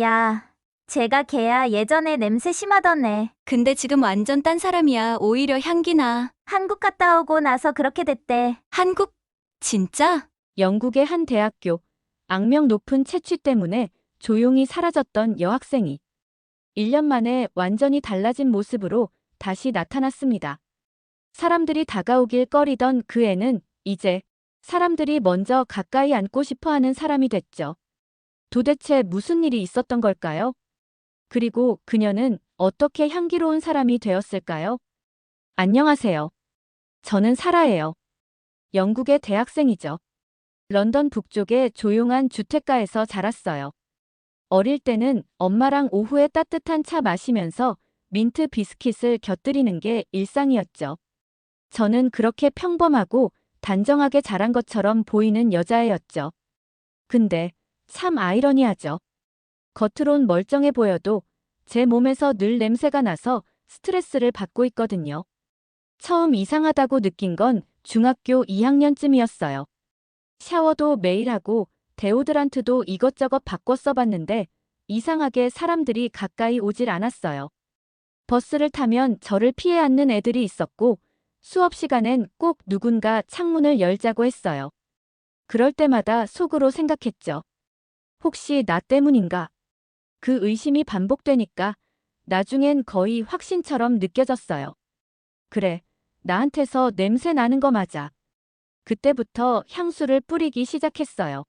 야, 제가 걔야 예전에 냄새 심하던 애. 근데 지금 완전 딴 사람이야. 오히려 향기나. 한국 갔다 오고 나서 그렇게 됐대. 한국? 진짜? 영국의 한 대학교 악명 높은 채취 때문에 조용히 사라졌던 여학생이 1년 만에 완전히 달라진 모습으로 다시 나타났습니다. 사람들이 다가오길 꺼리던 그 애는 이제 사람들이 먼저 가까이 앉고 싶어 하는 사람이 됐죠. 도대체 무슨 일이 있었던 걸까요? 그리고 그녀는 어떻게 향기로운 사람이 되었을까요? 안녕하세요. 저는 사라예요. 영국의 대학생이죠. 런던 북쪽의 조용한 주택가에서 자랐어요. 어릴 때는 엄마랑 오후에 따뜻한 차 마시면서 민트 비스킷을 곁들이는 게 일상이었죠. 저는 그렇게 평범하고 단정하게 자란 것처럼 보이는 여자애였죠. 근데 참 아이러니하죠. 겉으론 멀쩡해 보여도 제 몸에서 늘 냄새가 나서 스트레스를 받고 있거든요. 처음 이상하다고 느낀 건 중학교 2학년쯤이었어요. 샤워도 매일 하고 데오드란트도 이것저것 바꿔 써봤는데 이상하게 사람들이 가까이 오질 않았어요. 버스를 타면 저를 피해 앉는 애들이 있었고 수업 시간엔 꼭 누군가 창문을 열자고 했어요. 그럴 때마다 속으로 생각했죠. 혹시 나 때문인가? 그 의심이 반복되니까 나중엔 거의 확신처럼 느껴졌어요. 그래, 나한테서 냄새 나는 거 맞아. 그때부터 향수를 뿌리기 시작했어요.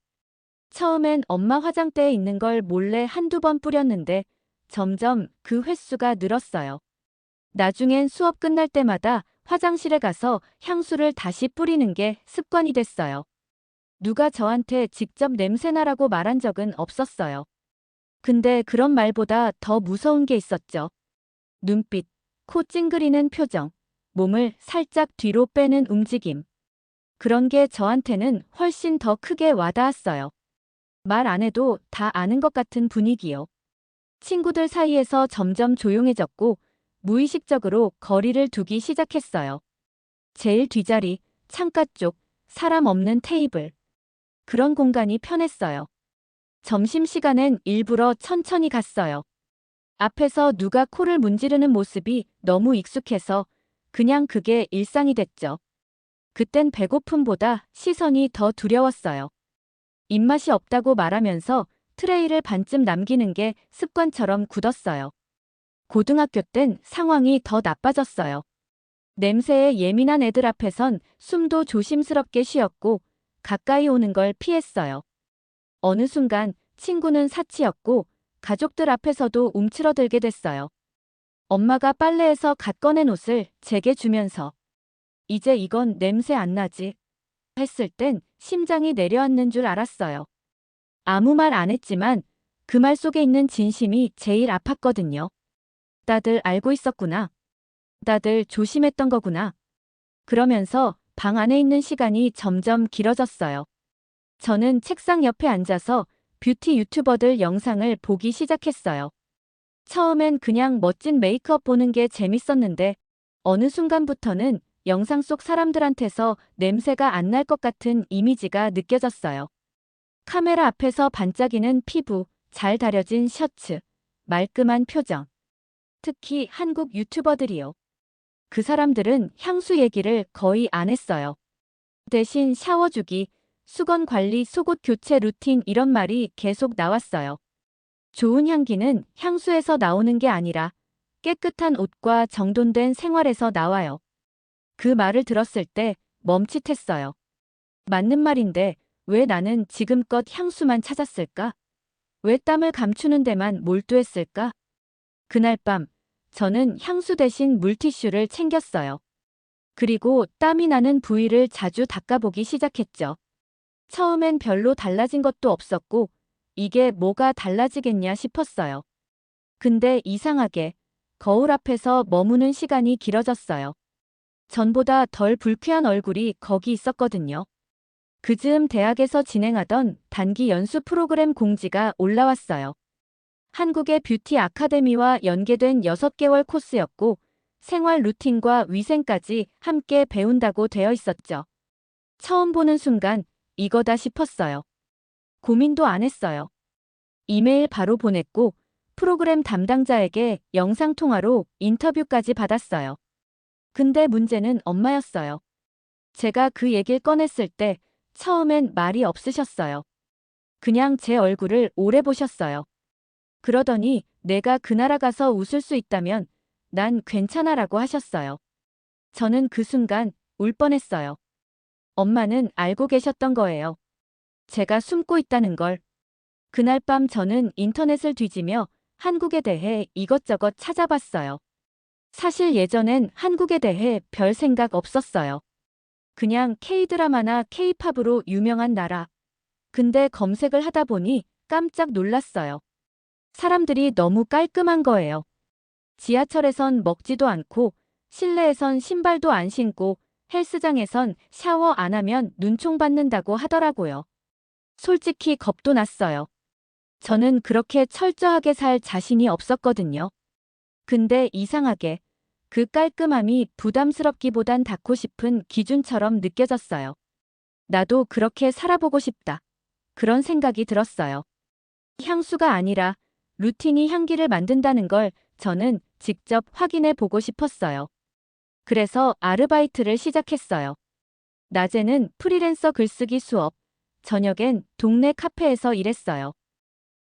처음엔 엄마 화장대에 있는 걸 몰래 한두 번 뿌렸는데 점점 그 횟수가 늘었어요. 나중엔 수업 끝날 때마다 화장실에 가서 향수를 다시 뿌리는 게 습관이 됐어요. 누가 저한테 직접 냄새나라고 말한 적은 없었어요. 근데 그런 말보다 더 무서운 게 있었죠. 눈빛, 코 찡그리는 표정, 몸을 살짝 뒤로 빼는 움직임. 그런 게 저한테는 훨씬 더 크게 와닿았어요. 말 안 해도 다 아는 것 같은 분위기요. 친구들 사이에서 점점 조용해졌고 무의식적으로 거리를 두기 시작했어요. 제일 뒷자리, 창가 쪽, 사람 없는 테이블. 그런 공간이 편했어요. 점심시간엔 일부러 천천히 갔어요. 앞에서 누가 코를 문지르는 모습이 너무 익숙해서 그냥 그게 일상이 됐죠. 그땐 배고픔보다 시선이 더 두려웠어요. 입맛이 없다고 말하면서 트레이를 반쯤 남기는 게 습관처럼 굳었어요. 고등학교 땐 상황이 더 나빠졌어요. 냄새에 예민한 애들 앞에선 숨도 조심스럽게 쉬었고 가까이 오는 걸 피했어요. 어느 순간 친구는 사치였고 가족들 앞에서도 움츠러들게 됐어요. 엄마가 빨래에서 갓 꺼낸 옷을 제게 주면서 이제 이건 냄새 안 나지 했을 땐 심장이 내려앉는 줄 알았어요. 아무 말 안 했지만 그 말 속에 있는 진심이 제일 아팠거든요. 다들 알고 있었구나. 다들 조심했던 거구나. 그러면서 방 안에 있는 시간이 점점 길어졌어요. 저는 책상 옆에 앉아서 뷰티 유튜버들 영상을 보기 시작했어요. 처음엔 그냥 멋진 메이크업 보는 게 재밌었는데 어느 순간부터는 영상 속 사람들한테서 냄새가 안 날 것 같은 이미지가 느껴졌어요. 카메라 앞에서 반짝이는 피부, 잘 다려진 셔츠, 말끔한 표정. 특히 한국 유튜버들이요. 그 사람들은 향수 얘기를 거의 안 했어요. 대신 샤워 주기, 수건 관리, 속옷 교체 루틴 이런 말이 계속 나왔어요. 좋은 향기는 향수에서 나오는 게 아니라 깨끗한 옷과 정돈된 생활에서 나와요. 그 말을 들었을 때 멈칫했어요. 맞는 말인데 왜 나는 지금껏 향수만 찾았을까? 왜 땀을 감추는 데만 몰두했을까? 그날 밤 저는 향수 대신 물티슈를 챙겼어요. 그리고 땀이 나는 부위를 자주 닦아보기 시작했죠. 처음엔 별로 달라진 것도 없었고 이게 뭐가 달라지겠냐 싶었어요. 근데 이상하게 거울 앞에서 머무는 시간이 길어졌어요. 전보다 덜 불쾌한 얼굴이 거기 있었거든요. 그 즈음 대학에서 진행하던 단기 연수 프로그램 공지가 올라왔어요. 한국의 뷰티 아카데미와 연계된 6개월 코스였고 생활 루틴과 위생까지 함께 배운다고 되어 있었죠. 처음 보는 순간 이거다 싶었어요. 고민도 안 했어요. 이메일 바로 보냈고 프로그램 담당자에게 영상통화로 인터뷰까지 받았어요. 근데 문제는 엄마였어요. 제가 그 얘기를 꺼냈을 때 처음엔 말이 없으셨어요. 그냥 제 얼굴을 오래 보셨어요. 그러더니 내가 그 나라 가서 웃을 수 있다면 난 괜찮아라고 하셨어요. 저는 그 순간 울 뻔했어요. 엄마는 알고 계셨던 거예요. 제가 숨고 있다는 걸. 그날 밤 저는 인터넷을 뒤지며 한국에 대해 이것저것 찾아봤어요. 사실 예전엔 한국에 대해 별 생각 없었어요. 그냥 K-드라마나 K-팝으로 유명한 나라. 근데 검색을 하다 보니 깜짝 놀랐어요. 사람들이 너무 깔끔한 거예요. 지하철에선 먹지도 않고 실내에선 신발도 안 신고 헬스장에선 샤워 안 하면 눈총 받는다고 하더라고요. 솔직히 겁도 났어요. 저는 그렇게 철저하게 살 자신이 없었거든요. 근데 이상하게 그 깔끔함이 부담스럽기보단 닿고 싶은 기준처럼 느껴졌어요. 나도 그렇게 살아보고 싶다. 그런 생각이 들었어요. 향수가 아니라 루틴이 향기를 만든다는 걸 저는 직접 확인해 보고 싶었어요. 그래서 아르바이트를 시작했어요. 낮에는 프리랜서 글쓰기 수업, 저녁엔 동네 카페에서 일했어요.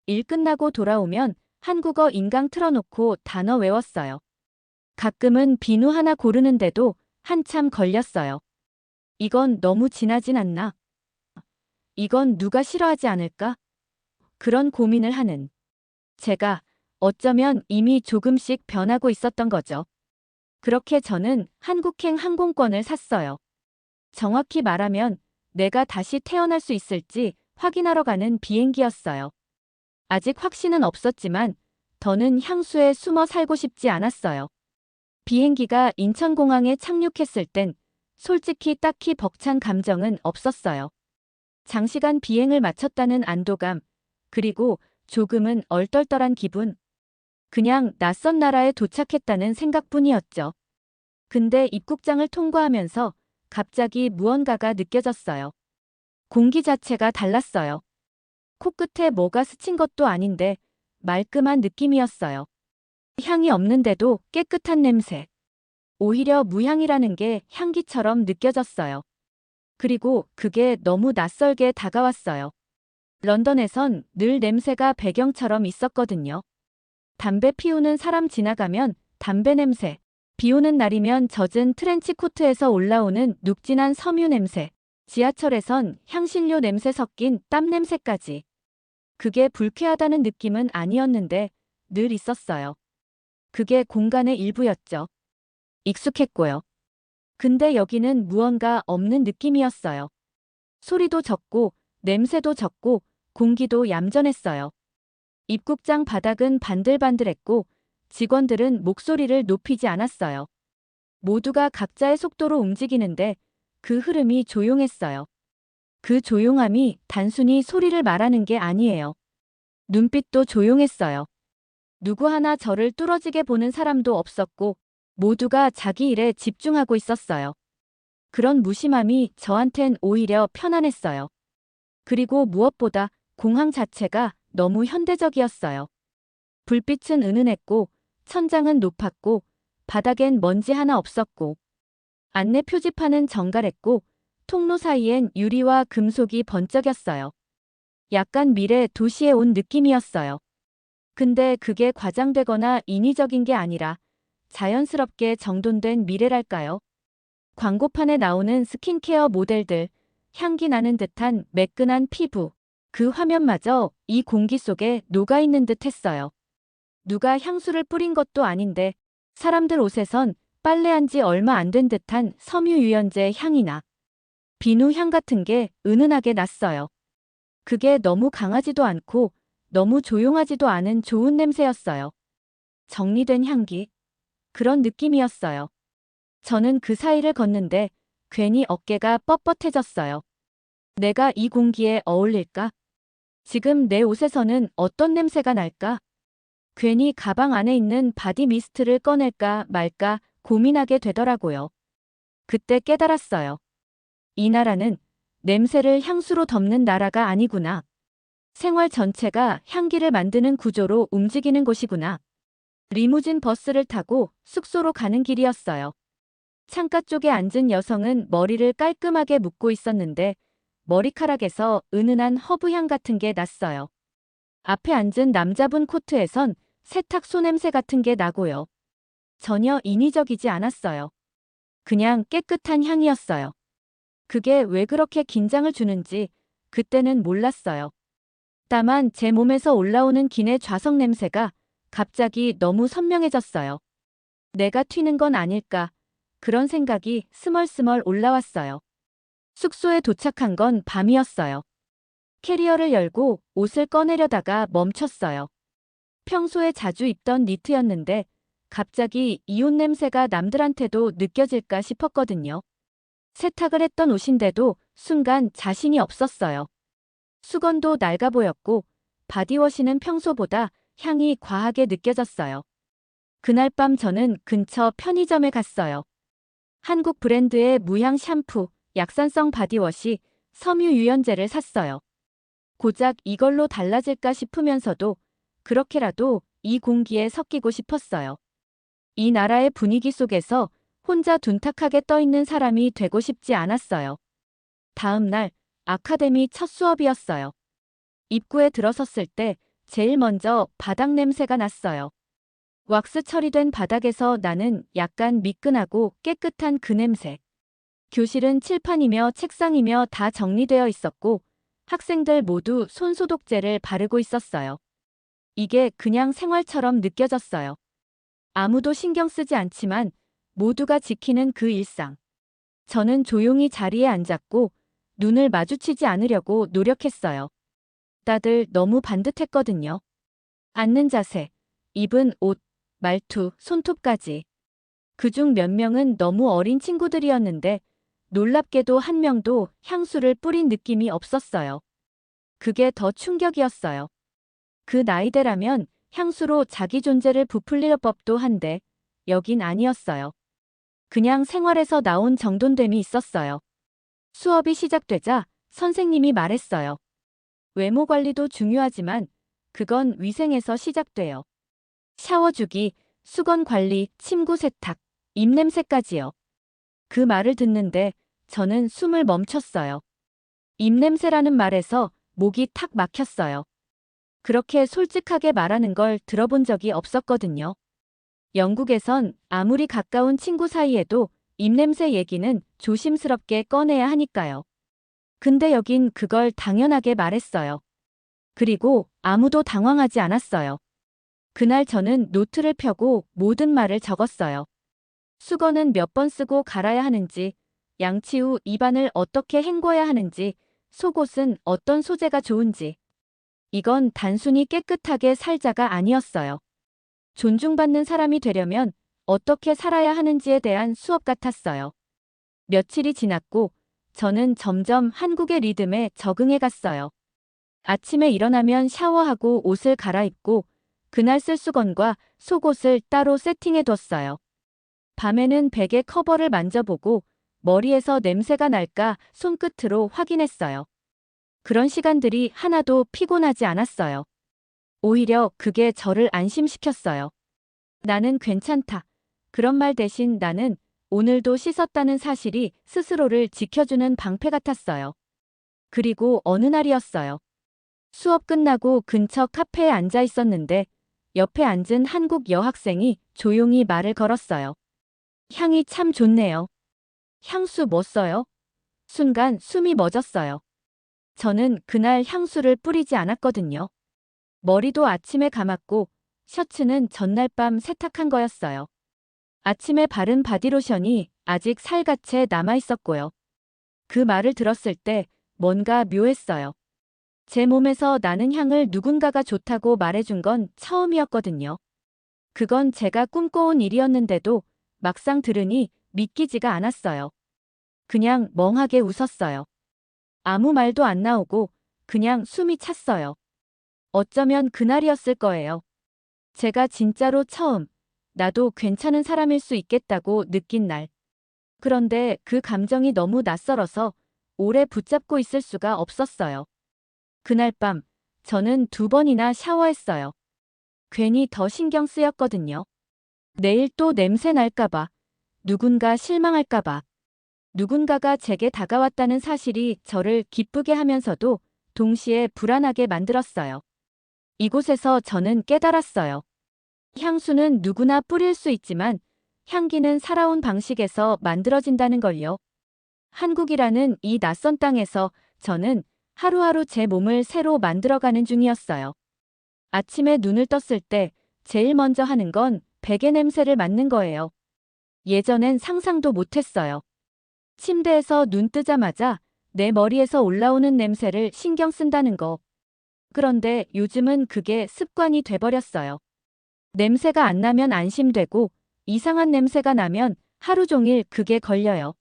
일 끝나고 돌아오면 한국어 인강 틀어놓고 단어 외웠어요. 가끔은 비누 하나 고르는데도 한참 걸렸어요. 이건 너무 진하진 않나? 이건 누가 싫어하지 않을까? 그런 고민을 하는 제가 어쩌면 이미 조금씩 변하고 있었던 거죠. 그렇게 저는 한국행 항공권을 샀어요. 정확히 말하면 내가 다시 태어날 수 있을지 확인하러 가는 비행기였어요. 아직 확신은 없었지만 더는 향수에 숨어 살고 싶지 않았어요. 비행기가 인천공항에 착륙했을 땐 솔직히 딱히 벅찬 감정은 없었어요. 장시간 비행을 마쳤다는 안도감, 그리고 조금은 얼떨떨한 기분. 그냥 낯선 나라에 도착했다는 생각뿐이었죠. 근데 입국장을 통과하면서 갑자기 무언가가 느껴졌어요. 공기 자체가 달랐어요. 코끝에 뭐가 스친 것도 아닌데 말끔한 느낌이었어요. 향이 없는데도 깨끗한 냄새. 오히려 무향이라는 게 향기처럼 느껴졌어요. 그리고 그게 너무 낯설게 다가왔어요. 런던에선 늘 냄새가 배경처럼 있었거든요. 담배 피우는 사람 지나가면 담배 냄새, 비 오는 날이면 젖은 트렌치 코트에서 올라오는 눅진한 섬유 냄새, 지하철에선 향신료 냄새 섞인 땀 냄새까지. 그게 불쾌하다는 느낌은 아니었는데 늘 있었어요. 그게 공간의 일부였죠. 익숙했고요. 근데 여기는 무언가 없는 느낌이었어요. 소리도 적고 냄새도 적고 공기도 얌전했어요. 입국장 바닥은 반들반들했고 직원들은 목소리를 높이지 않았어요. 모두가 각자의 속도로 움직이는데 그 흐름이 조용했어요. 그 조용함이 단순히 소리를 말하는 게 아니에요. 눈빛도 조용했어요. 누구 하나 저를 뚫어지게 보는 사람도 없었고 모두가 자기 일에 집중하고 있었어요. 그런 무심함이 저한텐 오히려 편안했어요. 그리고 무엇보다 공항 자체가 너무 현대적이었어요. 불빛은 은은했고 천장은 높았고 바닥엔 먼지 하나 없었고 안내 표지판은 정갈했고 통로 사이엔 유리와 금속이 번쩍였어요. 약간 미래 도시에 온 느낌이었어요. 근데 그게 과장되거나 인위적인 게 아니라 자연스럽게 정돈된 미래랄까요? 광고판에 나오는 스킨케어 모델들, 향기 나는 듯한 매끈한 피부, 그 화면마저 이 공기 속에 녹아있는 듯 했어요. 누가 향수를 뿌린 것도 아닌데 사람들 옷에선 빨래한 지 얼마 안 된 듯한 섬유 유연제 향이나 비누 향 같은 게 은은하게 났어요. 그게 너무 강하지도 않고 너무 조용하지도 않은 좋은 냄새였어요. 정리된 향기. 그런 느낌이었어요. 저는 그 사이를 걷는데 괜히 어깨가 뻣뻣해졌어요. 내가 이 공기에 어울릴까? 지금 내 옷에서는 어떤 냄새가 날까? 괜히 가방 안에 있는 바디 미스트를 꺼낼까 말까 고민하게 되더라고요. 그때 깨달았어요. 이 나라는 냄새를 향수로 덮는 나라가 아니구나. 생활 전체가 향기를 만드는 구조로 움직이는 곳이구나. 리무진 버스를 타고 숙소로 가는 길이었어요. 창가 쪽에 앉은 여성은 머리를 깔끔하게 묶고 있었는데 머리카락에서 은은한 허브향 같은 게 났어요. 앞에 앉은 남자분 코트에선 세탁소 냄새 같은 게 나고요. 전혀 인위적이지 않았어요. 그냥 깨끗한 향이었어요. 그게 왜 그렇게 긴장을 주는지 그때는 몰랐어요. 다만 제 몸에서 올라오는 기내 좌석 냄새가 갑자기 너무 선명해졌어요. 내가 튀는 건 아닐까. 그런 생각이 스멀스멀 올라왔어요. 숙소에 도착한 건 밤이었어요. 캐리어를 열고 옷을 꺼내려다가 멈췄어요. 평소에 자주 입던 니트였는데 갑자기 이옷 냄새가 남들한테도 느껴질까 싶었거든요. 세탁을 했던 옷인데도 순간 자신이 없었어요. 수건도 낡아 보였고 바디워시는 평소보다 향이 과하게 느껴졌어요. 그날 밤 저는 근처 편의점에 갔어요. 한국 브랜드의 무향 샴푸, 약산성 바디워시, 섬유 유연제를 샀어요. 고작 이걸로 달라질까 싶으면서도 그렇게라도 이 공기에 섞이고 싶었어요. 이 나라의 분위기 속에서 혼자 둔탁하게 떠있는 사람이 되고 싶지 않았어요. 다음 날 아카데미 첫 수업이었어요. 입구에 들어섰을 때 제일 먼저 바닥 냄새가 났어요. 왁스 처리된 바닥에서 나는 약간 미끈하고 깨끗한 그 냄새. 교실은 칠판이며 책상이며 다 정리되어 있었고 학생들 모두 손소독제를 바르고 있었어요. 이게 그냥 생활처럼 느껴졌어요. 아무도 신경 쓰지 않지만 모두가 지키는 그 일상. 저는 조용히 자리에 앉았고 눈을 마주치지 않으려고 노력했어요. 다들 너무 반듯했거든요. 앉는 자세, 입은 옷, 말투, 손톱까지. 그중 몇 명은 너무 어린 친구들이었는데 놀랍게도 한 명도 향수를 뿌린 느낌이 없었어요. 그게 더 충격이었어요. 그 나이대라면 향수로 자기 존재를 부풀릴 법도 한데 여긴 아니었어요. 그냥 생활에서 나온 정돈됨이 있었어요. 수업이 시작되자 선생님이 말했어요. 외모 관리도 중요하지만 그건 위생에서 시작돼요. 샤워 주기, 수건 관리, 침구 세탁, 입냄새까지요. 그 말을 듣는데 저는 숨을 멈췄어요. 입냄새라는 말에서 목이 탁 막혔어요. 그렇게 솔직하게 말하는 걸 들어본 적이 없었거든요. 영국에선 아무리 가까운 친구 사이에도 입냄새 얘기는 조심스럽게 꺼내야 하니까요. 근데 여긴 그걸 당연하게 말했어요. 그리고 아무도 당황하지 않았어요. 그날 저는 노트를 펴고 모든 말을 적었어요. 수건은 몇 번 쓰고 갈아야 하는지, 양치 후 입안을 어떻게 헹궈야 하는지, 속옷은 어떤 소재가 좋은지. 이건 단순히 깨끗하게 살자가 아니었어요. 존중받는 사람이 되려면 어떻게 살아야 하는지에 대한 수업 같았어요. 며칠이 지났고 저는 점점 한국의 리듬에 적응해 갔어요. 아침에 일어나면 샤워하고 옷을 갈아입고 그날 쓸 수건과 속옷을 따로 세팅해 뒀어요. 밤에는 베개 커버를 만져보고 머리에서 냄새가 날까 손끝으로 확인했어요. 그런 시간들이 하나도 피곤하지 않았어요. 오히려 그게 저를 안심시켰어요. 나는 괜찮다. 그런 말 대신 나는 오늘도 씻었다는 사실이 스스로를 지켜주는 방패 같았어요. 그리고 어느 날이었어요. 수업 끝나고 근처 카페에 앉아 있었는데 옆에 앉은 한국 여학생이 조용히 말을 걸었어요. 향이 참 좋네요. 향수 뭐 써요? 순간 숨이 멎었어요. 저는 그날 향수를 뿌리지 않았거든요. 머리도 아침에 감았고 셔츠는 전날 밤 세탁한 거였어요. 아침에 바른 바디로션이 아직 살갗에 남아 있었고요. 그 말을 들었을 때 뭔가 묘했어요. 제 몸에서 나는 향을 누군가가 좋다고 말해준 건 처음이었거든요. 그건 제가 꿈꿔온 일이었는데도 막상 들으니 믿기지가 않았어요. 그냥 멍하게 웃었어요. 아무 말도 안 나오고 그냥 숨이 찼어요. 어쩌면 그날이었을 거예요. 제가 진짜로 처음 나도 괜찮은 사람일 수 있겠다고 느낀 날. 그런데 그 감정이 너무 낯설어서 오래 붙잡고 있을 수가 없었어요. 그날 밤 저는 두 번이나 샤워했어요. 괜히 더 신경 쓰였거든요. 내일 또 냄새 날까봐, 누군가 실망할까봐, 누군가가 제게 다가왔다는 사실이 저를 기쁘게 하면서도 동시에 불안하게 만들었어요. 이곳에서 저는 깨달았어요. 향수는 누구나 뿌릴 수 있지만 향기는 살아온 방식에서 만들어진다는 걸요. 한국이라는 이 낯선 땅에서 저는 하루하루 제 몸을 새로 만들어가는 중이었어요. 아침에 눈을 떴을 때 제일 먼저 하는 건 베개 냄새를 맡는 거예요. 예전엔 상상도 못했어요. 침대에서 눈 뜨자마자 내 머리에서 올라오는 냄새를 신경 쓴다는 거. 그런데 요즘은 그게 습관이 돼버렸어요. 냄새가 안 나면 안심되고 이상한 냄새가 나면 하루 종일 그게 걸려요.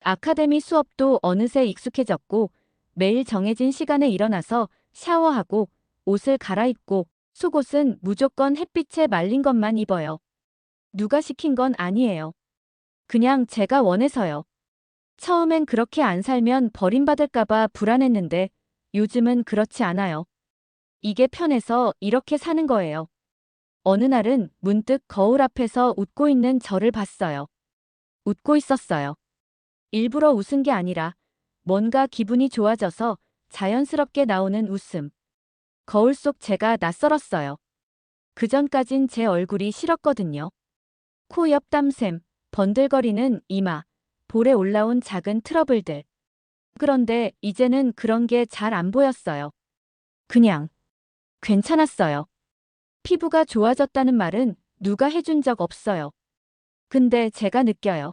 아카데미 수업도 어느새 익숙해졌고 매일 정해진 시간에 일어나서 샤워하고 옷을 갈아입고 속옷은 무조건 햇빛에 말린 것만 입어요. 누가 시킨 건 아니에요. 그냥 제가 원해서요. 처음엔 그렇게 안 살면 버림받을까봐 불안했는데 요즘은 그렇지 않아요. 이게 편해서 이렇게 사는 거예요. 어느 날은 문득 거울 앞에서 웃고 있는 저를 봤어요. 웃고 있었어요. 일부러 웃은 게 아니라 뭔가 기분이 좋아져서 자연스럽게 나오는 웃음. 거울 속 제가 낯설었어요. 그전까진 제 얼굴이 싫었거든요. 코옆 땀샘, 번들거리는 이마, 볼에 올라온 작은 트러블들. 그런데 이제는 그런 게 잘 안 보였어요. 그냥 괜찮았어요. 피부가 좋아졌다는 말은 누가 해준 적 없어요. 근데 제가 느껴요.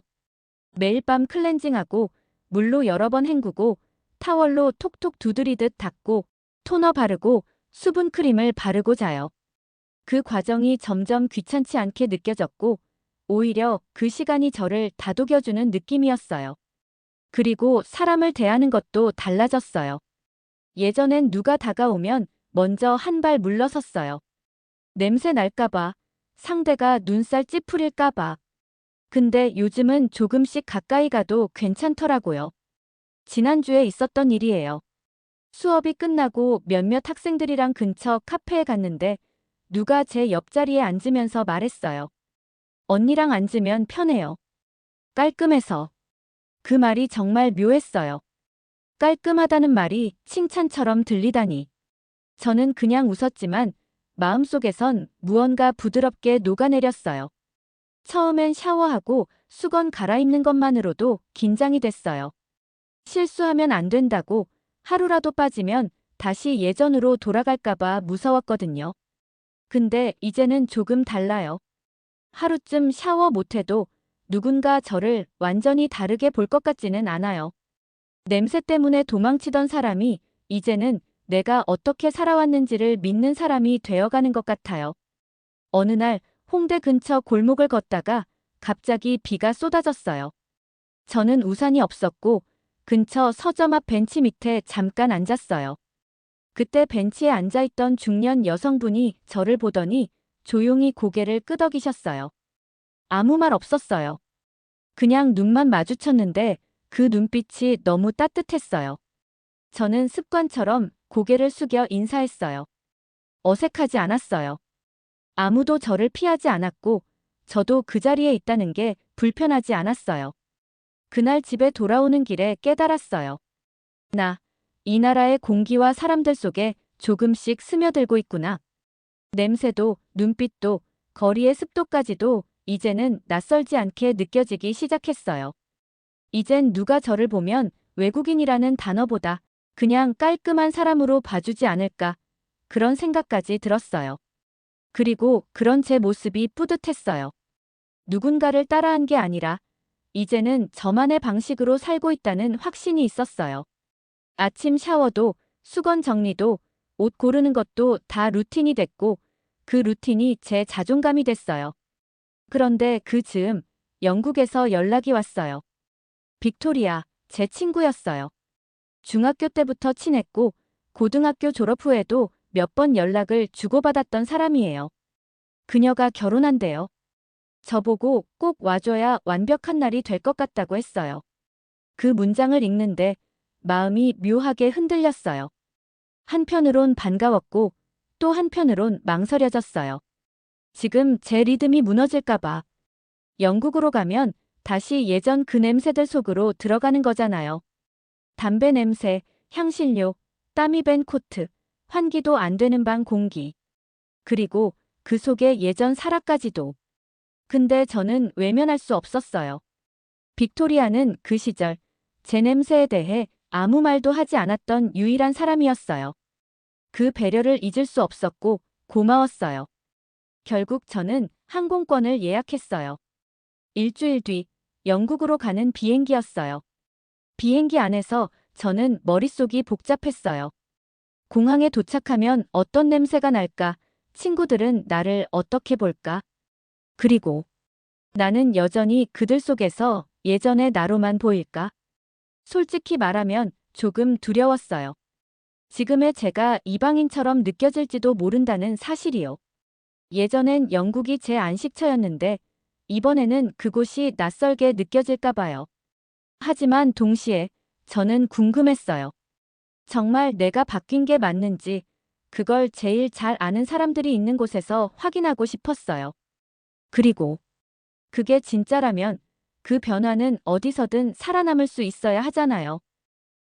매일 밤 클렌징하고 물로 여러 번 헹구고 타월로 톡톡 두드리듯 닦고 토너 바르고 수분 크림을 바르고 자요. 그 과정이 점점 귀찮지 않게 느껴졌고 오히려 그 시간이 저를 다독여주는 느낌이었어요. 그리고 사람을 대하는 것도 달라졌어요. 예전엔 누가 다가오면 먼저 한 발 물러섰어요. 냄새 날까봐, 상대가 눈살 찌푸릴까봐. 근데 요즘은 조금씩 가까이 가도 괜찮더라고요. 지난주에 있었던 일이에요. 수업이 끝나고 몇몇 학생들이랑 근처 카페에 갔는데 누가 제 옆자리에 앉으면서 말했어요. 언니랑 앉으면 편해요. 깔끔해서. 그 말이 정말 묘했어요. 깔끔하다는 말이 칭찬처럼 들리다니. 저는 그냥 웃었지만 마음속에선 무언가 부드럽게 녹아내렸어요. 처음엔 샤워하고 수건 갈아입는 것만으로도 긴장이 됐어요. 실수하면 안 된다고 하루라도 빠지면 다시 예전으로 돌아갈까봐 무서웠거든요. 근데 이제는 조금 달라요. 하루쯤 샤워 못해도 누군가 저를 완전히 다르게 볼 것 같지는 않아요. 냄새 때문에 도망치던 사람이 이제는 내가 어떻게 살아왔는지를 믿는 사람이 되어가는 것 같아요. 어느 날 홍대 근처 골목을 걷다가 갑자기 비가 쏟아졌어요. 저는 우산이 없었고 근처 서점 앞 벤치 밑에 잠깐 앉았어요. 그때 벤치에 앉아있던 중년 여성분이 저를 보더니 조용히 고개를 끄덕이셨어요. 아무 말 없었어요. 그냥 눈만 마주쳤는데 그 눈빛이 너무 따뜻했어요. 저는 습관처럼 고개를 숙여 인사했어요. 어색하지 않았어요. 아무도 저를 피하지 않았고 저도 그 자리에 있다는 게 불편하지 않았어요. 그날 집에 돌아오는 길에 깨달았어요. 나, 이 나라의 공기와 사람들 속에 조금씩 스며들고 있구나. 냄새도, 눈빛도, 거리의 습도까지도 이제는 낯설지 않게 느껴지기 시작했어요. 이젠 누가 저를 보면 외국인이라는 단어보다 그냥 깔끔한 사람으로 봐주지 않을까 그런 생각까지 들었어요. 그리고 그런 제 모습이 뿌듯했어요. 누군가를 따라한 게 아니라 이제는 저만의 방식으로 살고 있다는 확신이 있었어요. 아침 샤워도 수건 정리도 옷 고르는 것도 다 루틴이 됐고 그 루틴이 제 자존감이 됐어요. 그런데 그 즈음 영국에서 연락이 왔어요. 빅토리아, 제 친구였어요. 중학교 때부터 친했고 고등학교 졸업 후에도 몇 번 연락을 주고받았던 사람이에요. 그녀가 결혼한대요. 저보고 꼭 와줘야 완벽한 날이 될 것 같다고 했어요. 그 문장을 읽는데 마음이 묘하게 흔들렸어요. 한편으론 반가웠고 또 한편으론 망설여졌어요. 지금 제 리듬이 무너질까봐. 영국으로 가면 다시 예전 그 냄새들 속으로 들어가는 거잖아요. 담배 냄새, 향신료, 땀이 밴 코트, 환기도 안 되는 방 공기. 그리고 그 속에 예전 사라까지도. 근데 저는 외면할 수 없었어요. 빅토리아는 그 시절 제 냄새에 대해 아무 말도 하지 않았던 유일한 사람이었어요. 그 배려를 잊을 수 없었고 고마웠어요. 결국 저는 항공권을 예약했어요. 일주일 뒤 영국으로 가는 비행기였어요. 비행기 안에서 저는 머릿속이 복잡했어요. 공항에 도착하면 어떤 냄새가 날까? 친구들은 나를 어떻게 볼까? 그리고 나는 여전히 그들 속에서 예전의 나로만 보일까? 솔직히 말하면 조금 두려웠어요. 지금의 제가 이방인처럼 느껴질지도 모른다는 사실이요. 예전엔 영국이 제 안식처였는데 이번에는 그곳이 낯설게 느껴질까 봐요. 하지만 동시에 저는 궁금했어요. 정말 내가 바뀐 게 맞는지 그걸 제일 잘 아는 사람들이 있는 곳에서 확인하고 싶었어요. 그리고 그게 진짜라면 그 변화는 어디서든 살아남을 수 있어야 하잖아요.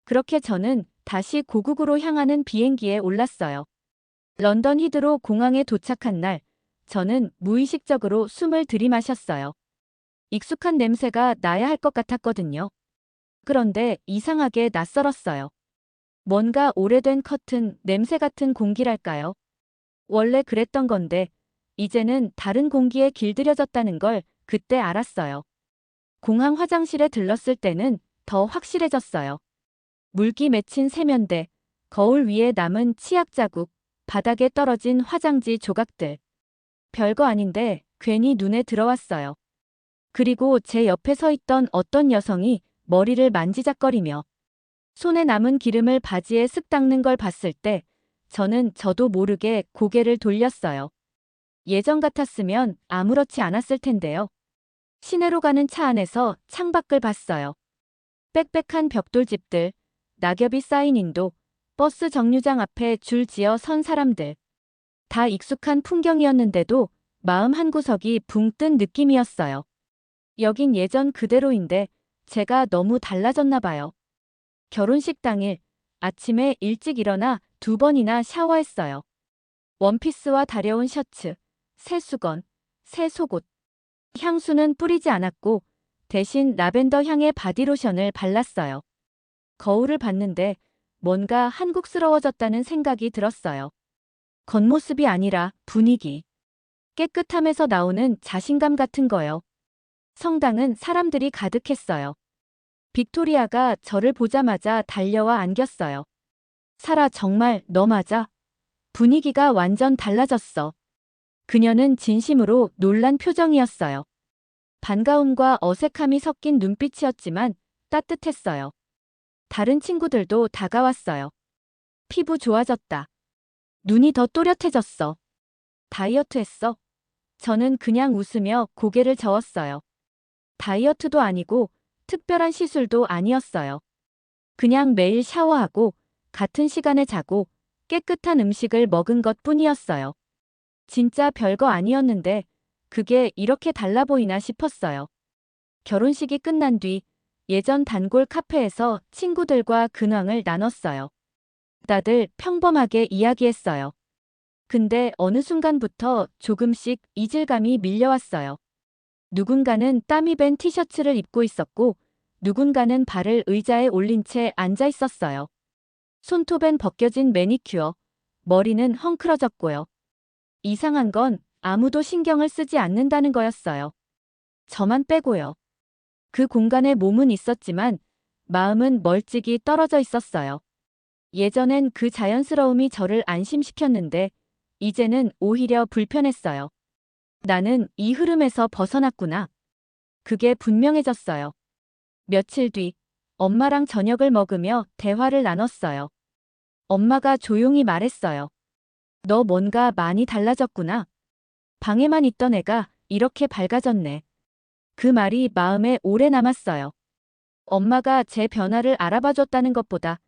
그렇게 저는 다시 고국으로 향하는 비행기에 올랐어요. 런던 히드로 공항에 도착한 날, 저는 무의식적으로 숨을 들이마셨어요. 익숙한 냄새가 나야 할 것 같았거든요. 그런데 이상하게 낯설었어요. 뭔가 오래된 커튼, 냄새 같은 공기랄까요? 원래 그랬던 건데, 이제는 다른 공기에 길들여졌다는 걸 그때 알았어요. 공항 화장실에 들렀을 때는 더 확실해졌어요. 물기 맺힌 세면대, 거울 위에 남은 치약 자국, 바닥에 떨어진 화장지 조각들. 별거 아닌데 괜히 눈에 들어왔어요. 그리고 제 옆에 서 있던 어떤 여성이 머리를 만지작거리며 손에 남은 기름을 바지에 쓱 닦는 걸 봤을 때 저는 저도 모르게 고개를 돌렸어요. 예전 같았으면 아무렇지 않았을 텐데요. 시내로 가는 차 안에서 창밖을 봤어요. 빽빽한 벽돌집들, 낙엽이 쌓인 인도, 버스 정류장 앞에 줄 지어 선 사람들. 다 익숙한 풍경이었는데도 마음 한구석이 붕 뜬 느낌이었어요. 여긴 예전 그대로인데 제가 너무 달라졌나 봐요. 결혼식 당일 아침에 일찍 일어나 두 번이나 샤워했어요. 원피스와 다려온 셔츠, 새 수건, 새 속옷. 향수는 뿌리지 않았고 대신 라벤더 향의 바디로션을 발랐어요. 거울을 봤는데 뭔가 한국스러워졌다는 생각이 들었어요. 겉모습이 아니라 분위기. 깨끗함에서 나오는 자신감 같은 거요. 성당은 사람들이 가득했어요. 빅토리아가 저를 보자마자 달려와 안겼어요. 사라 정말 너 맞아? 분위기가 완전 달라졌어. 그녀는 진심으로 놀란 표정이었어요. 반가움과 어색함이 섞인 눈빛이었지만 따뜻했어요. 다른 친구들도 다가왔어요. 피부 좋아졌다. 눈이 더 또렷해졌어. 다이어트 했어? 저는 그냥 웃으며 고개를 저었어요. 다이어트도 아니고 특별한 시술도 아니었어요. 그냥 매일 샤워하고 같은 시간에 자고 깨끗한 음식을 먹은 것 뿐이었어요. 진짜 별거 아니었는데 그게 이렇게 달라 보이나 싶었어요. 결혼식이 끝난 뒤 예전 단골 카페에서 친구들과 근황을 나눴어요. 다들 평범하게 이야기했어요. 근데 어느 순간부터 조금씩 이질감이 밀려왔어요. 누군가는 땀이 밴 티셔츠를 입고 있었고, 누군가는 발을 의자에 올린 채 앉아 있었어요. 손톱엔 벗겨진 매니큐어, 머리는 헝클어졌고요. 이상한 건 아무도 신경을 쓰지 않는다는 거였어요. 저만 빼고요. 그 공간에 몸은 있었지만 마음은 멀찍이 떨어져 있었어요. 예전엔 그 자연스러움이 저를 안심시켰는데 이제는 오히려 불편했어요. 나는 이 흐름에서 벗어났구나. 그게 분명해졌어요. 며칠 뒤 엄마랑 저녁을 먹으며 대화를 나눴어요. 엄마가 조용히 말했어요. 너 뭔가 많이 달라졌구나. 방에만 있던 애가 이렇게 밝아졌네. 그 말이 마음에 오래 남았어요. 엄마가 제 변화를 알아봐줬다는 것보다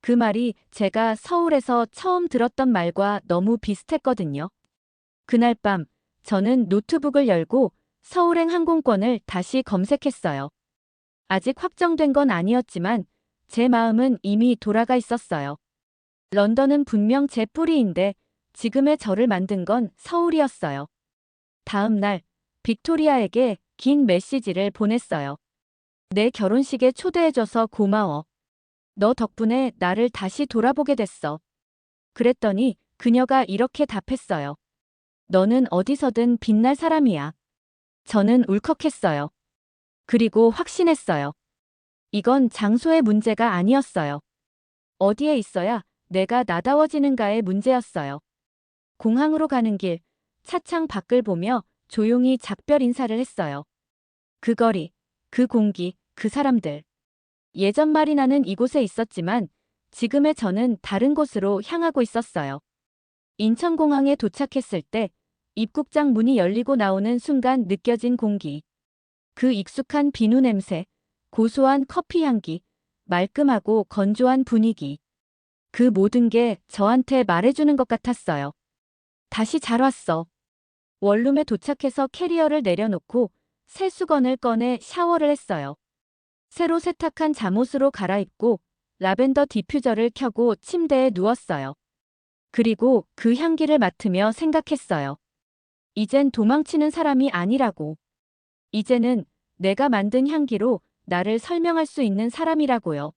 그 말이 제가 서울에서 처음 들었던 말과 너무 비슷했거든요. 그날 밤 저는 노트북을 열고 서울행 항공권을 다시 검색했어요. 아직 확정된 건 아니었지만 제 마음은 이미 돌아가 있었어요. 런던은 분명 제 뿌리인데 지금의 저를 만든 건 서울이었어요. 다음 날 빅토리아에게 긴 메시지를 보냈어요. 내 결혼식에 초대해줘서 고마워. 너 덕분에 나를 다시 돌아보게 됐어. 그랬더니 그녀가 이렇게 답했어요. 너는 어디서든 빛날 사람이야. 저는 울컥했어요. 그리고 확신했어요. 이건 장소의 문제가 아니었어요. 어디에 있어야 내가 나다워지는가의 문제였어요. 공항으로 가는 길, 차창 밖을 보며 조용히 작별 인사를 했어요. 그 거리, 그 공기, 그 사람들. 예전 말이 나는 이곳에 있었지만 지금의 저는 다른 곳으로 향하고 있었어요. 인천공항에 도착했을 때 입국장 문이 열리고 나오는 순간 느껴진 공기. 그 익숙한 비누 냄새, 고소한 커피 향기, 말끔하고 건조한 분위기. 그 모든 게 저한테 말해주는 것 같았어요. 다시 잘 왔어. 원룸에 도착해서 캐리어를 내려놓고 새 수건을 꺼내 샤워를 했어요. 새로 세탁한 잠옷으로 갈아입고 라벤더 디퓨저를 켜고 침대에 누웠어요. 그리고 그 향기를 맡으며 생각했어요. 이젠 도망치는 사람이 아니라고. 이제는 내가 만든 향기로 나를 설명할 수 있는 사람이라고요.